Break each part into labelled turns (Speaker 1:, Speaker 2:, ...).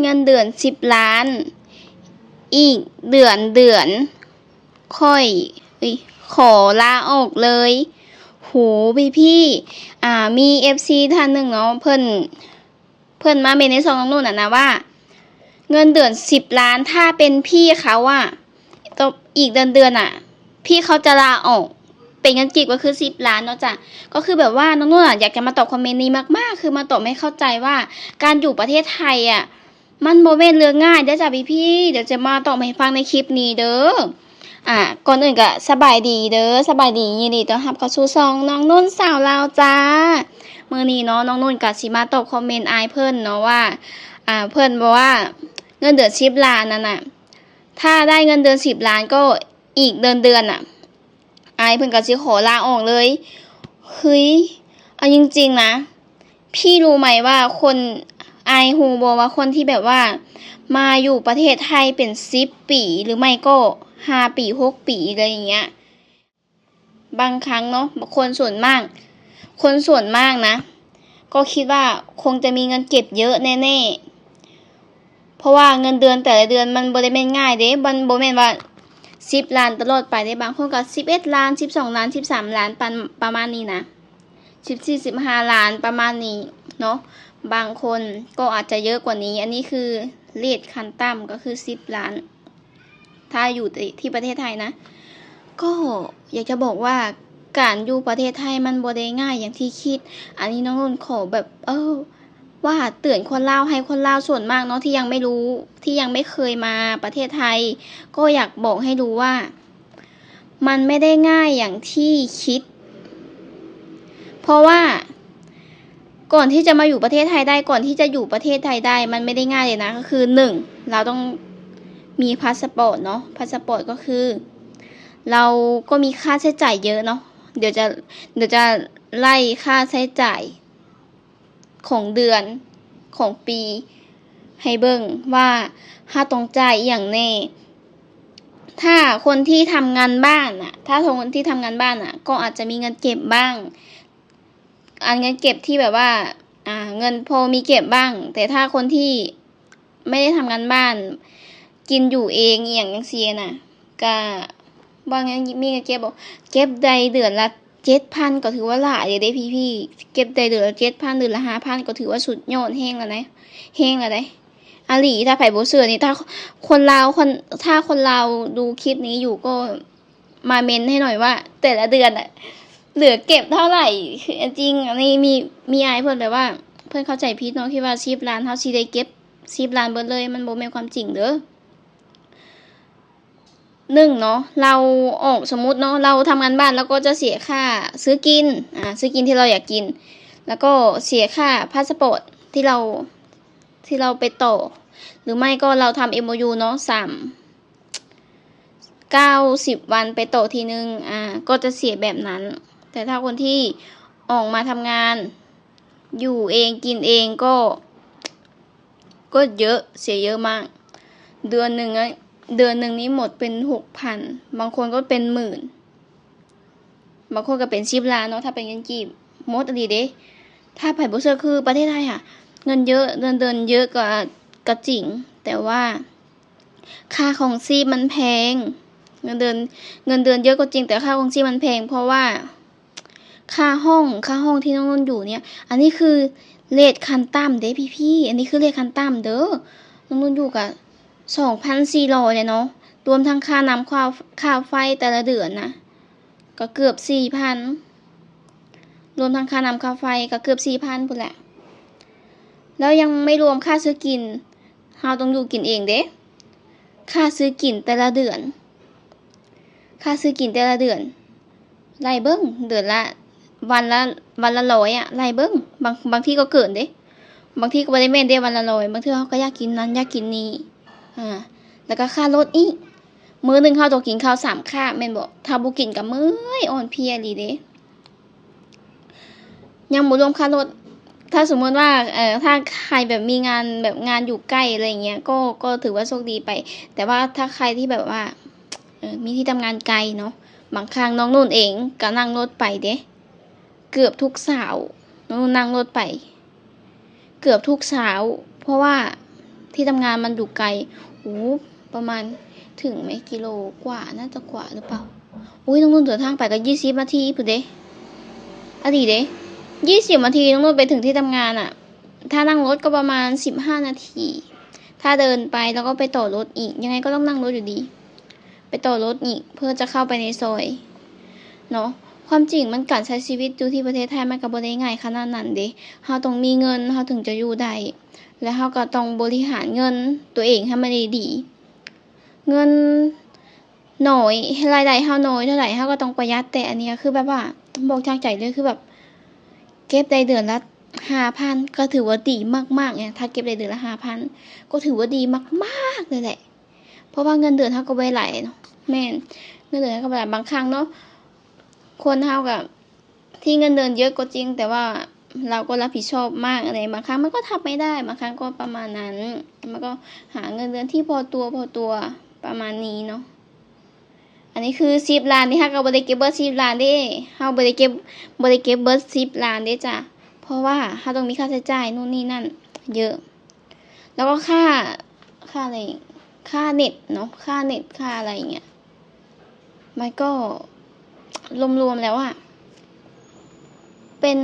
Speaker 1: เงินเดือนสิบล้าน อีกเดือนเดือน ค่อยขอลาออกเลย โหพี่พี่ อ่า มีเอฟซีท่านหนึ่งเนาะเพิ่น เพิ่นมาเมนในซองน้องนุ่นอะนะว่า เงินเดือนสิบล้านถ้าเป็นพี่เขาอะต่ออีกเดือนเดือนอะพี่เขาจะลาออกเป็นเงินกีบก็คือสิบล้านเนาะจ้ะก็คือแบบว่าน้องนุ่นอะอยากจะมาตอบคอมเมนต์นี้มากๆ คือมาตอบไม่เข้าใจว่าการอยู่ประเทศไทยอะ มันโมเมนเรื่องง่ายเด้อจ้ะพี่พี่เดี๋ยวจะมาตอบให้ฟังในคลิปนี้เด้ออะก่อนอื่นก็สบายดีเด้อสบายดียินดีต้อนรับเข้าสู่ซองน้องนุ่นสาวลาวจ้าเมื่อนี้เนาะน้องนุ่นกับสิมาตอบคอมเมนต์ไอเพิ่นเนาะว่า อ่าเพื่อนบอกว่าเงินเดือนสิบล้านนั่นน่ะถ้าได้เงินเดือนสิบล้านก็อีกเดือนเดือนน่ะไอเพื่อนก็สิขอลาออกเลยเฮ้ยเอาจริงๆนะ พี่รู้ไหมว่าคน ไอายฮูบอกว่าคนที่แบบว่า มาอยู่ประเทศไทยเป็นสิบปีหรือไม่ก็ห้าปีหกปีอะไรอย่างเงี้ย บางครั้งเนาะคนส่วนมาก คนส่วนมากนะ ก็คิดว่าคงจะมีเงินเก็บเยอะแน่ๆ เพราะว่าเงินเดือนแต่ละเดือนมันบ่ได้แม่นง่ายเด้มันบ่แมนว่าสิบล้านตลอดไปได้บางคนก็สิบเอ็ดล้านสิบสองล้านสิบสามล้านประมาณนี้นะสิบสี่สิบห้าล้านประมาณนี้เนาะ บางคนก็อาจจะเยอะกว่านี้ อันนี้คือเลทขั้นต่ำก็คือสิบล้าน ถ้าอยู่ที่ประเทศไทยนะ ก็อยากจะบอกว่าการอยู่ประเทศไทยมันบ่ได้ง่ายอย่างที่คิด อันนี้น้องนุ่นขอแบบเออว่าเตือนคนเล่าให้คนเล่าส่วนมากเนาะที่ยังไม่รู้ที่ยังไม่เคยมาประเทศไทย ก็อยากบอกให้รู้ว่า มันไม่ได้ง่ายอย่างที่คิด เพราะว่า ก่อนที่จะมาอยู่ประเทศไทยได้ก่อนที่จะอยู่ประเทศไทยได้ มันไม่ได้ง่ายเลยนะก็คือหนึ่งเราต้องมีพาสปอร์ตเนาะพาสปอร์ตก็คือ เราก็มีค่าใช้จ่ายเยอะเนาะเดี๋ยวจะเดี๋ยวจะไล่ค่าใช้จ่ายของเดือนของปี ให้เบิ่งว่าถ้าต้องจ่ายอย่างแน่ถ้าคนที่ทำงานบ้านอะถ้าคนที่ทำงานบ้านอะก็อาจจะมีเงินเก็บบ้าง อันเงินเก็บที่แบบว่า อ่า เงินพอมีเก็บบ้าง แต่ถ้าคนที่ไม่ได้ทำงานบ้าน กินอยู่เองอย่างจังเซี่น่ะก็ว่างั้นมีเงินเก็บบอกเก็บได้เดือนละเจ็ดพันก็ถือว่าหลายเลยเด้พี่พี่เก็บได้เดือนละเจ็ดพันเดือนละห้าพันก็ถือว่าสุดยอดแห้งแล้วนะแห้งแล้วเด้อาลีถ้าไผ่โบเสือนี่ถ้าคนลาคนถ้าคนลาดูคลิปนี้อยู่ก็มาเมนให้หน่อยว่า แต่ละเดือนอะ เหลือเก็บเท่าไหร่คือจริงอันนี้มีมีไอเพิ่อนแบบว่า เพิ่อนเข้าใจผิดเนาะคิดว่าสิบล้านเฮาสิได้เก็บสิบล้านเบิดเลย มันบ่แม่นความจริงเด้อหนึ่งเนาะเราออกสมมติเนาะเราทำงานบ้านแล้วก็จะเสียค่าซื้อกินอ่าซื้อกินที่เราอยากกิน แล้วก็เสียค่าพาสปอร์ตที่เราที่เราไปต่อ หรือไม่ก็เราทำ MOU เนาะสามเก้าสิบวันไปต่อทีนึงอ่าก็จะเสียแบบนั้น แต่ถ้าคนที่ออกมาทำงาน อยู่เองกินเองก็ ก็เยอะเสียเยอะมาก เดือนหนึ่งเดือนหนึ่งนี้หมดเป็นหกพันบางคนก็เป็นหมื่น บางคนก็เป็นชิบล้านเนาะถ้าเป็นเงินกีบมดอดีเด้ถ้าไผ่บุเซอร์คือประเทศไทยค่ะ เงินเยอะเดือนเดือนเยอะกว่าก็จริงแต่ว่า ค่าของชีมันแพง เงินเดือนเงินเดือนเยอะก็จริงแต่ค่าของชีมันแพง เพราะว่า ค่าห้องค่าห้องที่น้องนนอยู่เนี่ย อันนี้คือเลทคันต่ำเด้พี่ๆอันนี้คือเลทคันต่ำเด้อน้องนนอยู่กับสองพันสี่ร้อยเลยเนาะรวมทั้งค่าน้ำค่าค่าไฟแต่ละเดือนนะก็เกือบสี่พันรวมทั้งค่าน้ำค่าไฟก็เกือบสี่พันพุ่นแหละ แล้วยังไม่รวมค่าซื้อกินเราต้องอยู่กินเองเด้ค่าซื้อกินแต่ละเดือน ค่าซื้อกินแต่ละเดือนไล่เบิ้งเดือนละ วันละวันละร้อยอะไล่เบิ้งบางบางที่ก็เกินเด้ บางที่ก็บ่ได้แม่นเด้วันละร้อยบางที่เขาก็อยากกินนั้นอยากกินนี้อ่าแล้วก็ค่ารถอีกมื้อหนึ่งเขาวต้องกินข้าวสามคาแม่นบ่ถ้าบ่กินก็มื้อยอ่อนเพียอีเด้ยังบ่รวมค่ารถถ้าสมมติว่าเอ่อถ้าใครแบบมีงานแบบงานอยู่ใกล้อะไรเงี้ยก็ก็ถือว่าโชคดีไป แต่ว่าถ้าใครที่แบบว่าเออมีที่ทำงานไกลเนาะบางครั้งน้องนุ่นเองก็นั่งรถไปเด้ เกือบทุกเสาร์น้องนุ่นนั่งรถไป เกือบทุกเสาร์เพราะว่าที่ทำงานมันอยู่ไกลโอ้ประมาณถึงไหมกิโลกว่าน่าจะกว่าหรือเปล่าอุ้ยน้องนุ่นเดินทางไปก็ยี่สิบนาทีพุ่เด้อดีเด้ยี่สิบนาทีน้องนุ่นไปถึงที่ทำงานอะถ้านั่งรถก็ประมาณสิบห้านาที ถ้าเดินไปแล้วก็ไปต่อรถอีก ยังไงก็ต้องนั่งรถอยู่ดี ไปต่อรถอีกเพื่อจะเข้าไปในซอย เนาะ ความจริงมันการใช้ชีวิตอยู่ที่ประเทศไทยมันก็บ่ได้ง่ายขนาดนั้นเด้เฮาต้องมีเงินเฮาถึงจะอยู่ได้ และเฮาก็ต้องบริหารเงินตัวเองให้มันดี เงินน้อยรายได้เฮาน้อยเท่าไหร่เฮาก็ต้องประหยัดแต่อันนี้คือแบบว่าบอกจากใจเลยคือแบบ เก็บได้เดือนละ5,000ก็ถือว่าดีมากๆเนี่ยถ้าเก็บได้เดือนละ5,000ก็ถือว่าดีมากๆเลยแหละ เพราะว่าเงินเดือนเฮาก็บ่ไหลาเนาะแม่นเงินเดือนเฮาก็บ่ไหลาบางครั้งเนาะ คนเฮากับที่เงินเดือนเยอะก็จริง แต่ว่าเราก็รับผิดชอบมากอะไรบางครั้งมันก็ทำไม่ได้บางครั้งก็ประมาณนั้น มันก็หาเงินเดือนที่พอตัวพอตัวประมาณนี้เนาะอันนี้คือ10ล้านที่ฮาก็บ่ได้เก็บเบิร์ด10ล้านเด้เฮาบ่ได้เก็บบ่ได้เก็บเบิร์ด10ล้านเด้จ้ะเพราะว่าเฮาต้องมีค่าใช้จ่ายนู่นนี่นั่น เยอะ แล้วก็ค่าค่าอะไรค่าเน็ตเนาะค่าเน็ตค่าอะไรเงี้ยมันก็ รวมๆแล้วอะเป็น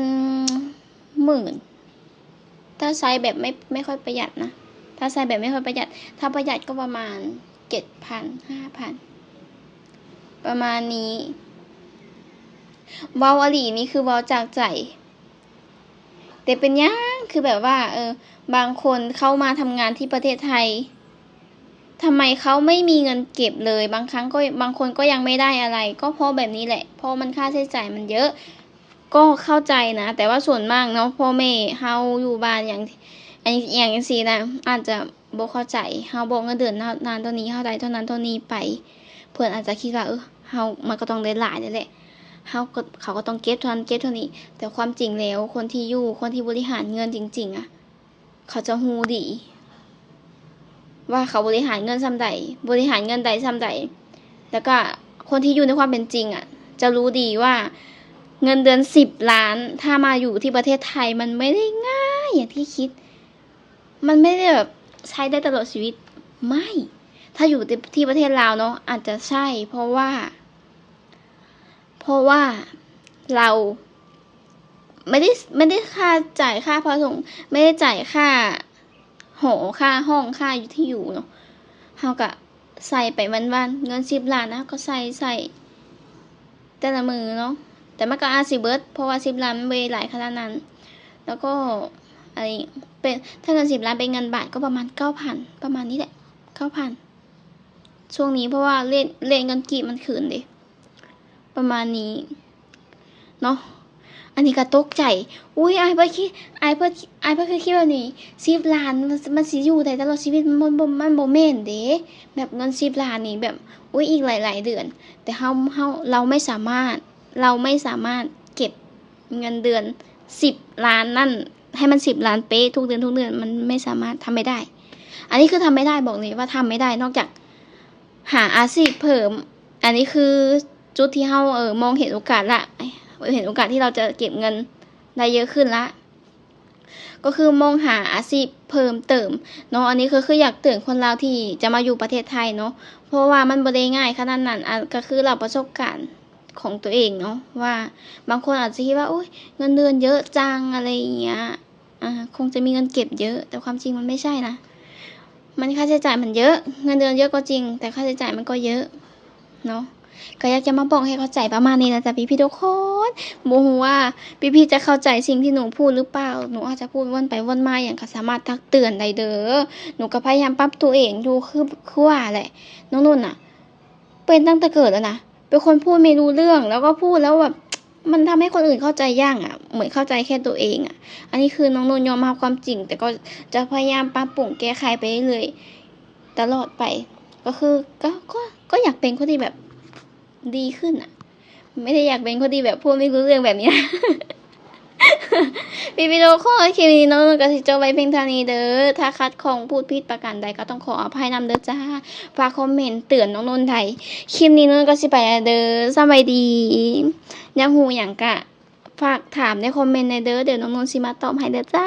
Speaker 1: หมื่น ถ้าใช้แบบไม่ไม่ค่อยประหยัดนะ ถ้าใช้แบบไม่ค่อยประหยัด ถ้าประหยัดก็ประมาณเจ็ดพันห้าพันประมาณนี้วาอลีนี่คือวาจากใจ แต่เป็นยังคือแบบว่า เออ บางคนเข้ามาทำงานที่ประเทศไทย ทำไมเขาไม่มีเงินเก็บเลย บางครั้งก็บางคนก็ยังไม่ได้อะไร ก็เพราะแบบนี้แหละ เพราะมันค่าใช้จ่ายมันเยอะ ก็เข้าใจนะ แต่ว่าส่วนมากเนาะพ่อแม่เฮาอยู่บ้านอย่างอันอย่างจังซี่นะอาจจะบ่เข้าใจเฮาบอกเงินเดือนนานเท่านี้เฮาได้เท่านั้นเท่านี้ไป เพิ่อนอาจจะคิดว่าเออเฮามันก็ต้องได้หลายนั่แหละเฮาก็เขาก็ต้องเก็บเท่านั้นเก็บเท่านี้ แต่ความจริงแล้วคนที่อยู่คนที่บริหารเงินจริง ๆอะเขาจะฮูดี ว่าเขาบริหารเงินซ้ำใดบริหารเงินใดซ้ำใดแล้วก็คนที่อยู่ในความเป็นจริงอะ จะรู้ดีว่าเงินเดือนสิบล้าน ถ้ามาอยู่ที่ประเทศไทยมันไม่ได้ง่ายอย่างที่คิด มันไม่ได้แบบใช้ได้ตลอดชีวิตไม่ ถ้าอยู่ที่ประเทศลาวเนาะอาจจะใช่ เพราะว่า เพราะว่าเราไม่ได้ไม่ได้ค่าจ่ายค่าพอส่งไม่ได้จ่ายค่า หอค่าห้องค่าอยู่ที่อยู่เนาะเฮาก็ใส่ไปวันๆเงินสิบล้านนะก็ใส่ใส่แต่ละมือเนาะแต่มันก็อาสิเบิดเพราะว่าสิบล้านมันเวหลายขนาดนั้น แล้วก็อะไรเป็นถ้าเงินสิบล้านเป็นเงินบาทก็ประมาณเก้าพันประมาณนี้แหละเก้าพันช่วงนี้เพราะว่าเล่นเล่นเงินกีบมันขืนเดประมาณนี้เนาะ อันนี้ก็ตกใจ อุ้ยไอายเพิ่นคิดไอายเพิ่นไอายเพิ่นคือคิดแบบนี้สิบล้านมันมันสิอยู่ได้ตลอดชีวิตมันบ่มันบ่แม่นเด้แบบเงินสิบล้านนี่แบบอุ้ยอีกหลาย ๆ เดือน แต่เฮาเฮาเราไม่สามารถเราไม่สามารถเก็บเงินเดือนสิบล้านนั่น ให้มันสิบล้านเป๊ะทุกเดือนทุกเดือนมันไม่สามารถทำไม่ได้ อันนี้คือทำไม่ได้บอกเลยว่าทำไม่ได้นอกจากหาอาชีพเพิ่ม อันนี้คือจุดที่เฮาเออมองเห็นโอกาสละ เห็นโอกาสที่เราจะเก็บเงินได้เยอะขึ้นละก็คือมองหาอาชีพเพิ่มเติมเนาะอันนี้คือคืออยากเตือนคนลาวที่จะมาอยู่ประเทศไทยเนาะเพราะว่ามันบ่ได้ง่ายขนาดนั้นอะก็คือเราประสบการณ์ของตัวเองเนาะว่าบางคนอาจจะคิดว่าโอ้ยเงินเดือนเยอะจังอะไรอย่างเงี้ยอ่าคงจะมีเงินเก็บเยอะ แต่ความจริงมันไม่ใช่นะมันค่าใช้จ่ายมันเยอะ เงินเดือนเยอะก็จริง แต่ค่าใช้จ่ายมันก็เยอะเนาะ ก็อยากจะมาบอกให้เข้าใจประมาณนี้นะจ๊ะพี่พี่ทุกคนโมโหว่าพี่พี่จะเข้าใจสิ่งที่หนูพูดหรือเปล่า หนูอาจจะพูดวนไปวนมาอย่างก็สามารถทักเตือนได้เด้อ หนูก็พยายามปรับตัวเองดูคือคือว่าแหละ น้องนุ่นน่ะเป็นตั้งแต่เกิดแล้วนะ เป็นคนพูดไม่รู้เรื่องแล้วก็พูดแล้วแบบมันทำให้คนอื่นเข้าใจยากอะ เหมือนเข้าใจแค่ตัวเองอะ อันนี้คือน้องนุ่นยอมรับความจริง แต่ก็จะพยายามปรับปรุงแก้ไขไปเรื่อยตลอดไป ก็คือก็ก็ก็อยากเป็นคนที่แบบ ดีขึ้นอะไม่ได้อยากเป็นคนที่แบบพูดไม่รู้เรื่องแบบนี้พี่พี่โลโคคลิปนี้น้องกสิจบไว้เพียงเท่านี้เด้อ ถ้าคัดของพูดผิดประการใดก็ต้องขออภัยนำเด้อจ้า ฝากคอมเมนต์เตือนน้องนนท์ไทย คลิปนี้น้องกสิไปเด้อสบายดียากหูอย่างกะ ฝากถามในคอมเมนต์ในเด้อ เดี๋ยวน้องนนท์สิมาตอบให้เด้อจ้า